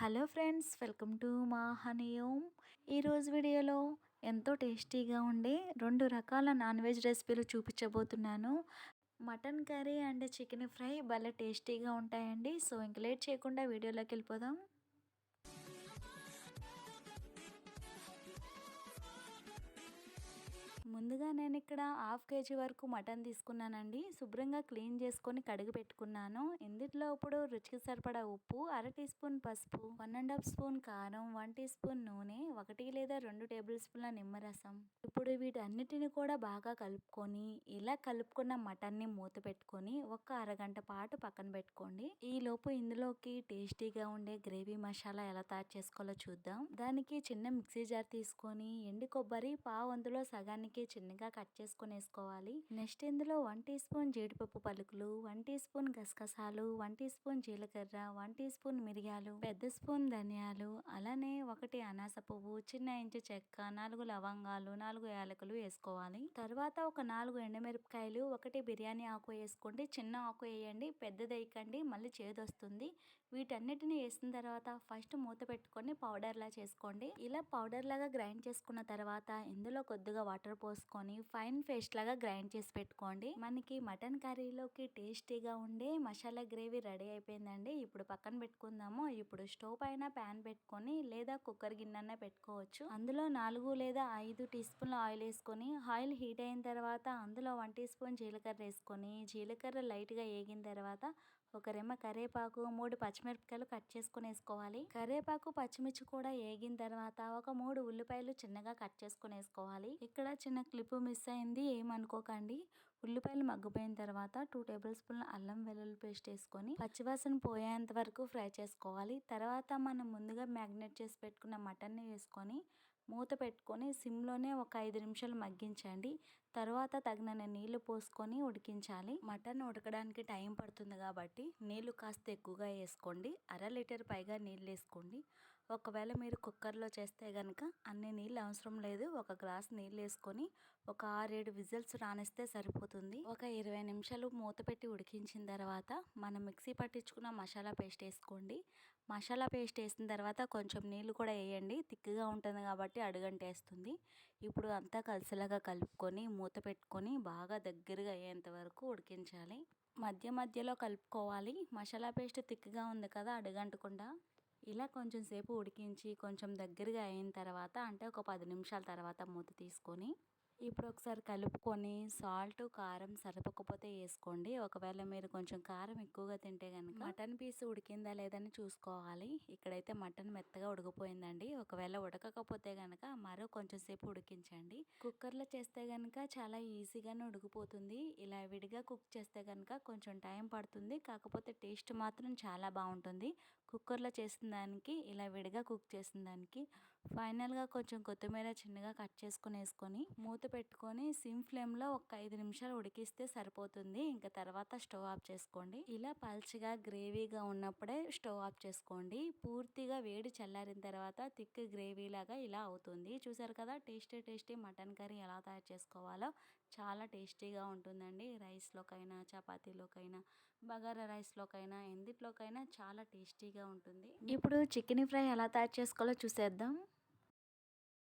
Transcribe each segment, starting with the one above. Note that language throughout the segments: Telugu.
హలో ఫ్రెండ్స్ వెల్కమ్ టు మా హనియోమ్ ఈరోజు వీడియోలో ఎంతో టేస్టీగా ఉండే రెండు రకాల నాన్ వెజ్ రెసిపీలు చూపించబోతున్నాను. Mutton curry and chicken fry భలే టేస్టీగా ఉంటాయండి. సో ఇంక లేట్ చేయకుండా వీడియోలోకి వెళ్ళిపోదాం. ముందుగా నేను ఇక్కడ హాఫ్ కేజీ వరకు మటన్ తీసుకున్నానండి. శుభ్రంగా క్లీన్ చేసుకొని కడిగి పెట్టుకున్నాను. ఇందులో ఇప్పుడు రుచికి సరిపడా ఉప్పు అర టీ స్పూన్ పసుపు వన్ అండ్ హాఫ్ స్పూన్ కారం వన్ టీ స్పూన్ నూనె ఒకటి లేదా రెండు టేబుల్ స్పూన్ల నిమ్మరసం. ఇప్పుడు వీటన్నిటిని కూడా బాగా కలుపుకొని ఇలా కలుపుకున్న మటన్ని మూత పెట్టుకొని ఒక అరగంట పాటు పక్కన పెట్టుకోండి. ఈ లోపు ఇందులోకి టేస్టీగా ఉండే గ్రేవీ మసాలా ఎలా తయారు చేసుకోవాలో చూద్దాం. దానికి చిన్న మిక్సీ జార్ తీసుకొని ఎండి కొబ్బరి పావు అందులో సగానికి చిన్న చిన్నగా కట్ చేసుకొని వేసుకోవాలి నెక్స్ట్ ఇందులో వన్ టీ స్పూన్ జీడిపప్పు పలుకులు వన్ టీ స్పూన్ గసగసాలు వన్ టీ స్పూన్ జీలకర్ర వన్ టీ స్పూన్ మిరియాలు పెద్ద స్పూన్ ధనియాలు అలానే ఒకటి అనాస పువ్వు చిన్న ఇంచు చెక్క నాలుగు లవంగాలు నాలుగు యాలకులు వేసుకోవాలి. తర్వాత ఒక నాలుగు ఎండుమిరపకాయలు ఒకటి బిర్యానీ ఆకు వేసుకోండి. చిన్న ఆకు వేయండి పెద్దది వేయకండి మళ్ళీ చేదొస్తుంది వీటన్నిటిని వేసిన తర్వాత ఫస్ట్ మూత పెట్టుకొని పౌడర్ లా చేసుకోండి. ఇలా పౌడర్ లాగా గ్రైండ్ చేసుకున్న తర్వాత ఇందులో కొద్దిగా వాటర్ పోసుకొని ఫైన్ పేస్ట్ లాగా గ్రైండ్ చేసి పెట్టుకోండి. మనకి మటన్ కర్రీలోకి టేస్టీగా ఉండే మసాలా గ్రేవీ రెడీ అయిపోయిందండి. ఇప్పుడు పక్కన పెట్టుకుందాము. ఇప్పుడు స్టవ్ పైన ప్యాన్ పెట్టుకొని లేదా కుక్కర్ గిన్నె పెట్టుకోవచ్చు. అందులో నాలుగు లేదా ఐదు టీ స్పూన్ల ఆయిల్ వేసుకొని ఆయిల్ హీట్ అయిన తర్వాత అందులో వన్ టీ స్పూన్ జీలకర్ర వేసుకొని జీలకర్ర లైట్గా వేగిన తర్వాత ఒక రెమ్మ కరివేపాకు మూడు పచ్చిమిరపకాయలు కట్ చేసుకుని వేసుకోవాలి కరివేపాకు పచ్చిమిర్చి కూడా వేగిన తర్వాత ఒక మూడు ఉల్లిపాయలు చిన్నగా కట్ చేసుకుని వేసుకోవాలి ఇక్కడ చిన్న క్లిప్ మిస్ అయింది ఏమనుకోకండి. ఉల్లిపాయలు మగ్గిపోయిన తర్వాత టూ టేబుల్ స్పూన్ల అల్లం వెల్లుల్లి పేస్ట్ వేసుకొని పచ్చివాసన పోయేంత వరకు ఫ్రై చేసుకోవాలి. తర్వాత మనం ముందుగా మ్యాగ్నేట్ చేసి పెట్టుకున్న మటన్ని వేసుకొని మూత పెట్టుకొని సిమ్లోనే ఒక ఐదు నిమిషాలు మగ్గించండి. తర్వాత తగినన్ని నీళ్ళు పోసుకొని ఉడికించాలి. మటన్ ఉడకడానికి టైం పడుతుంది కాబట్టి నీళ్ళు కాస్త ఎక్కువగా వేసుకోండి. అర లీటర్ పైగా నీళ్ళు వేసుకోండి. ఒకవేళ మీరు కుక్కర్లో చేస్తే కనుక అన్ని నీళ్ళు అవసరం లేదు. ఒక గ్లాస్ నీళ్ళు వేసుకొని ఒక ఆరేడు విజిల్స్ రానిస్తే సరిపోతుంది. ఒక ఇరవై నిమిషాలు మూత పెట్టి ఉడికించిన తర్వాత మనం మిక్సీ పట్టించుకున్న మసాలా పేస్ట్ వేసుకోండి. మసాలా పేస్ట్ వేసిన తర్వాత కొంచెం నీళ్ళు కూడా వేయండి. తిక్కుగా ఉంటుంది కాబట్టి అడుగంటేస్తుంది ఇప్పుడు అంతా కలిసిలాగా కలుపుకొని మూత పెట్టుకొని బాగా దగ్గరగా అయ్యేంత వరకు ఉడికించాలి. మధ్య మధ్యలో కలుపుకోవాలి. మసాలా పేస్ట్ తిక్కుగా ఉంది కదా అడుగంటకుండా. ఇలా కొంచెం సేపు ఉడికించి కొంచెం దగ్గరగా అయిన తర్వాత అంటే ఒక పది నిమిషాల తర్వాత మూత తీసుకొని ఇప్పుడు ఒకసారి కలుపుకొని సాల్ట్ కారం సరిపోకపోతే వేసుకోండి. ఒకవేళ మీరు కొంచెం కారం ఎక్కువగా తింటే కనుక మటన్ పీస్ ఉడికిందా లేదని చూసుకోవాలి. ఇక్కడైతే మటన్ మెత్తగా ఉడికిపోయిందండి. ఒకవేళ ఉడకకపోతే కనుక మరో కొంచెం సేపు ఉడికించండి. కుక్కర్లో చేస్తే కనుక చాలా ఈజీగానే ఉడికిపోతుంది. ఇలా విడిగా కుక్ చేస్తే కనుక కొంచెం టైం పడుతుంది. కాకపోతే టేస్ట్ మాత్రం చాలా బాగుంటుంది. కుక్కర్లో చేసిన దానికి ఇలా విడిగా కుక్ చేసిన దానికి ఫైనల్గా కొంచెం కొత్తిమీర చిన్నగా కట్ చేసుకొని వేసుకొని మూత పెట్టుకొని సిమ్ ఫ్లేమ్లో ఒక ఐదు నిమిషాలు ఉడికిస్తే సరిపోతుంది. ఇంకా తర్వాత స్టవ్ ఆఫ్ చేసుకోండి. ఇలా పల్చగా గ్రేవీగా ఉన్నప్పుడే స్టవ్ ఆఫ్ చేసుకోండి. పూర్తిగా వేడి చల్లారిన తర్వాత థిక్ గ్రేవీ లాగా ఇలా అవుతుంది. చూసారు కదా టేస్టీ టేస్టీ మటన్ కర్రీ ఎలా తయారు చేసుకోవాలో. చాలా టేస్టీగా ఉంటుందండి. రైస్లోకైనా చపాతీలోకైనా. బగారా రైస్లోకైనా ఎందుట్లోకైనా చాలా టేస్టీగా ఉంటుంది. ఇప్పుడు చికెన్ ఫ్రై ఎలా తయారు చేసుకోవాలో చూసేద్దాం.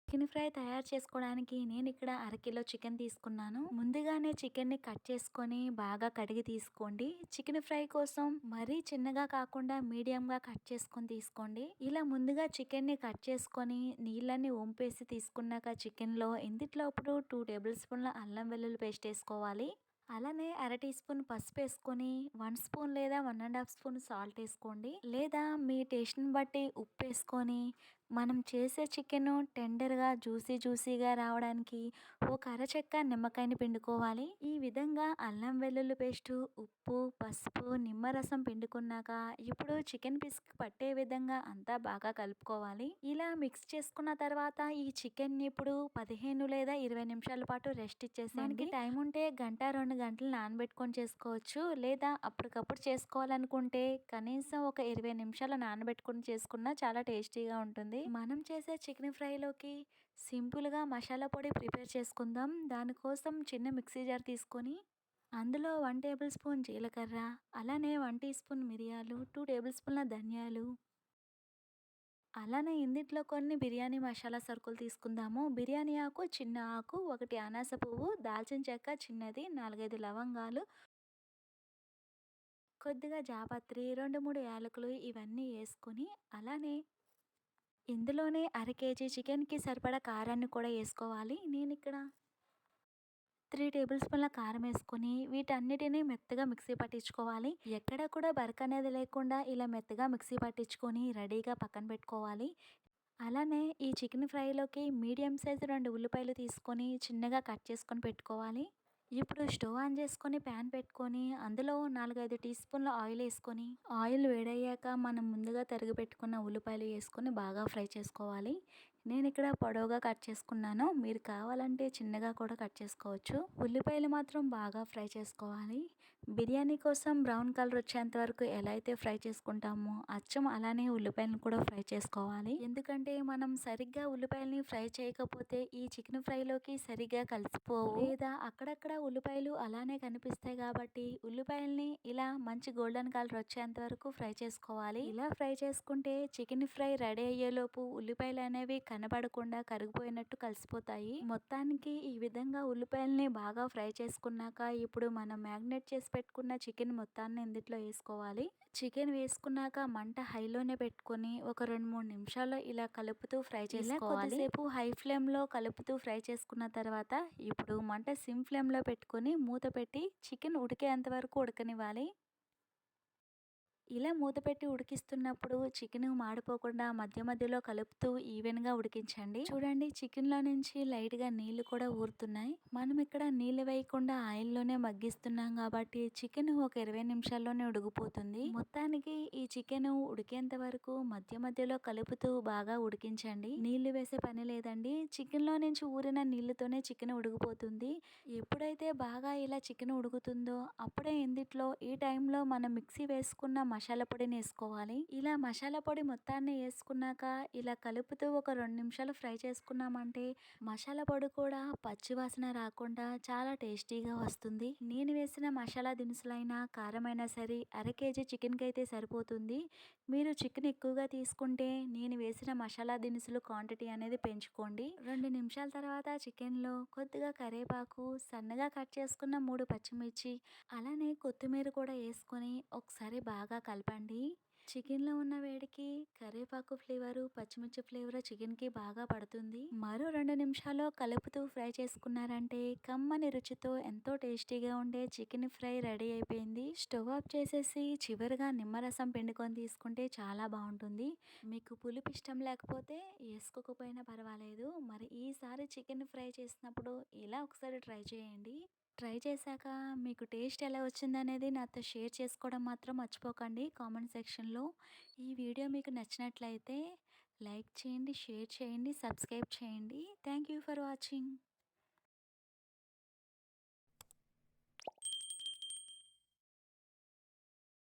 చికెన్ ఫ్రై తయారు చేసుకోవడానికి నేను ఇక్కడ అరకిలో చికెన్ తీసుకున్నాను. ముందుగానే చికెన్ని కట్ చేసుకొని బాగా కడిగి తీసుకోండి. చికెన్ ఫ్రై కోసం మరీ చిన్నగా కాకుండా మీడియంగా కట్ చేసుకొని తీసుకోండి. ఇలా ముందుగా చికెన్ని కట్ చేసుకొని నీళ్ళని వంపేసి తీసుకున్నాక చికెన్లో ఇందుట్లో ఇప్పుడు టూ టేబుల్ స్పూన్ల అల్లం వెల్లుల్లి పేస్ట్ వేసుకోవాలి. అలానే అర టీ స్పూన్ పసుపు వేసుకొని వన్ స్పూన్ లేదా one and half spoon salt వేసుకోండి. లేదా మీ టేస్ట్ని బట్టి ఉప్పు వేసుకొని మనం చేసే చికెన్ టెండర్గా జ్యూసీ జ్యూసీగా రావడానికి ఒక అరచెక్క నిమ్మకాయని పిండుకోవాలి. ఈ విధంగా అల్లం వెల్లుల్లి పేస్టు ఉప్పు పసుపు నిమ్మరసం పిండుకున్నాక ఇప్పుడు చికెన్ పీస్ పట్టే విధంగా అంతా బాగా కలుపుకోవాలి. ఇలా మిక్స్ చేసుకున్న తర్వాత ఈ చికెన్ ఇప్పుడు పదిహేను లేదా ఇరవై నిమిషాల పాటు రెస్ట్ ఇచ్చేసేయండి. టైం ఉంటే గంట రెండు గంటలు నానబెట్టుకొని చేసుకోవచ్చు. లేదా అప్పటికప్పుడు చేసుకోవాలనుకుంటే కనీసం ఒక ఇరవై నిమిషాలు నానబెట్టుకొని చేసుకున్నా చాలా టేస్టీగా ఉంటుంది. మనం చేసే చికెన్ ఫ్రైలోకి సింపుల్గా మసాలా పొడి ప్రిపేర్ చేసుకుందాం. దానికోసం చిన్న మిక్సీ జార్ తీసుకొని అందులో వన్ టేబుల్ స్పూన్ జీలకర్ర అలానే వన్ టీ స్పూన్ మిరియాలు టూ టేబుల్ స్పూన్ల ధనియాలు అలానే ఇందిట్లో కొన్ని బిర్యానీ మసాలా సరుకులు తీసుకుందాము. బిర్యానీ ఆకు చిన్న ఆకు ఒకటి అనాస పువ్వు దాల్చిన చెక్క చిన్నది నాలుగైదు లవంగాలు కొద్దిగా జాపత్రి రెండు మూడు యాలకులు ఇవన్నీ వేసుకొని అలానే ఇందులోనే అర కేజీ చికెన్కి సరిపడా కారాన్ని కూడా వేసుకోవాలి. నేను ఇక్కడ త్రీ టేబుల్ స్పూన్ల కారం వేసుకొని వీటన్నిటిని మెత్తగా మిక్సీ పట్టించుకోవాలి. ఎక్కడ కూడా బరక అనేది లేకుండా ఇలా మెత్తగా మిక్సీ పట్టించుకొని రెడీగా పక్కన పెట్టుకోవాలి. అలానే ఈ చికెన్ ఫ్రైలోకి మీడియం సైజు రెండు ఉల్లిపాయలు తీసుకొని చిన్నగా కట్ చేసుకొని పెట్టుకోవాలి. ఇప్పుడు స్టవ్ ఆన్ చేసుకొని ప్యాన్ పెట్టుకొని అందులో నాలుగైదు టీ స్పూన్ల ఆయిల్ వేసుకొని ఆయిల్ వేడయ్యాక మనం ముందుగా తరిగి పెట్టుకున్న ఉల్లిపాయలు వేసుకొని బాగా ఫ్రై చేసుకోవాలి. నేను ఇక్కడ పొడవుగా కట్ చేసుకున్నాను. మీరు కావాలంటే చిన్నగా కూడా కట్ చేసుకోవచ్చు. ఉల్లిపాయలు మాత్రం బాగా ఫ్రై చేసుకోవాలి. బిర్యానీ కోసం బ్రౌన్ కలర్ వచ్చేంత వరకు ఎలా అయితే ఫ్రై చేసుకుంటామో అచ్చం అలానే ఉల్లిపాయలను కూడా ఫ్రై చేసుకోవాలి. ఎందుకంటే మనం సరిగ్గా ఉల్లిపాయలని ఫ్రై చేయకపోతే ఈ చికెన్ ఫ్రైలోకి సరిగ్గా కలిసిపోవు. లేదా అక్కడక్కడ ఉల్లిపాయలు అలానే కనిపిస్తాయి కాబట్టి ఉల్లిపాయల్ని ఇలా మంచి గోల్డెన్ కలర్ వచ్చేంత వరకు ఫ్రై చేసుకోవాలి. ఇలా ఫ్రై చేసుకుంటే చికెన్ ఫ్రై రెడీ అయ్యేలోపు ఉల్లిపాయలు అనేవి కనబడకుండా కరిగిపోయినట్టు కలిసిపోతాయి. మొత్తానికి ఈ విధంగా ఉల్లిపాయల్ని బాగా ఫ్రై చేసుకున్నాక ఇప్పుడు మనం మ్యాగ్నేట్ చేసి పెట్టుకున్న చికెన్ మొత్తాన్ని ఇందులో వేసుకోవాలి. చికెన్ వేసుకున్నాక మంట హైలోనే పెట్టుకొని ఒక రెండు మూడు నిమిషాలు ఇలా కలుపుతూ ఫ్రై చేసుకోవాలి. సేపు హై ఫ్లేమ్లో కలుపుతూ ఫ్రై చేసుకున్న తర్వాత ఇప్పుడు మంట సిమ్ ఫ్లేమ్లో పెట్టుకొని మూత పెట్టి చికెన్ ఉడికేంత వరకు ఉడకనివ్వాలి. ఇలా మూతపెట్టి ఉడికిస్తున్నప్పుడు చికెన్ మాడిపోకుండా మధ్య మధ్యలో కలుపుతూ ఈవెన్గా ఉడికించండి. చూడండి చికెన్లో నుంచి లైట్గా నీళ్ళు కూడా ఊరుతున్నాయి. మనం ఇక్కడ నీళ్ళు వేయకుండా ఆయిల్లోనే మగ్గిస్తున్నాం కాబట్టి చికెన్ ఒక ఇరవై నిమిషాల్లోనే ఉడికిపోతుంది. మొత్తానికి ఈ చికెన్ ఉడికేంత వరకు మధ్య మధ్యలో కలుపుతూ బాగా ఉడికించండి. నీళ్ళు వేసే పని లేదండి. చికెన్లో నుంచి ఊరిన నీళ్ళతోనే చికెన్ ఉడికిపోతుంది. ఎప్పుడైతే బాగా ఇలా చికెన్ ఉడుకుతుందో అప్పుడే ఇందిట్లో ఈ టైంలో మనం మిక్సీ వేసుకున్న మసాలా పొడిని వేసుకోవాలి ఇలా మసాలా పొడి మొత్తాన్ని వేసుకున్నాక ఇలా కలుపుతూ ఒక రెండు నిమిషాలు ఫ్రై చేసుకున్నామంటే మసాలా పొడి కూడా పచ్చివాసన రాకుండా చాలా టేస్టీగా వస్తుంది. నేను వేసిన మసాలా దినుసులైనా కారమైనా సరే అర కేజీ చికెన్కి అయితే సరిపోతుంది. మీరు చికెన్ ఎక్కువగా తీసుకుంటే నేను వేసిన మసాలా దినుసులు క్వాంటిటీ అనేది పెంచుకోండి. రెండు నిమిషాల తర్వాత చికెన్లో కొద్దిగా కరేపాకు సన్నగా కట్ చేసుకున్న మూడు పచ్చిమిర్చి అలానే కొత్తిమీర కూడా వేసుకొని ఒకసారి బాగా కలపండి. చికెన్లో ఉన్న వేడికి కరివేపాకు ఫ్లేవరు పచ్చిమిర్చి ఫ్లేవర్ చికెన్కి బాగా పడుతుంది. మరో రెండు నిమిషాలు కలుపుతూ ఫ్రై చేసుకున్నారంటే కమ్మని రుచితో ఎంతో టేస్టీగా ఉండే చికెన్ ఫ్రై రెడీ అయిపోయింది. స్టవ్ ఆఫ్ చేసేసి చివరిగా నిమ్మరసం పిండుకొని తీసుకుంటే చాలా బాగుంటుంది. మీకు పులుపు ఇష్టం లేకపోతే వేసుకోకపోయినా పర్వాలేదు. మరి ఈసారి చికెన్ ఫ్రై చేసినప్పుడు ఇలా ఒకసారి ట్రై చేయండి. ట్రై చేశాక మీకు టేస్ట్ ఎలా వచ్చిందనేది నాతో షేర్ చేసుకోవడం మాత్రం మర్చిపోకండి. కామెంట్ సెక్షన్లో ఈ వీడియో మీకు నచ్చినట్లయితే లైక్ చేయండి షేర్ చేయండి సబ్స్క్రైబ్ చేయండి. Thank you for watching.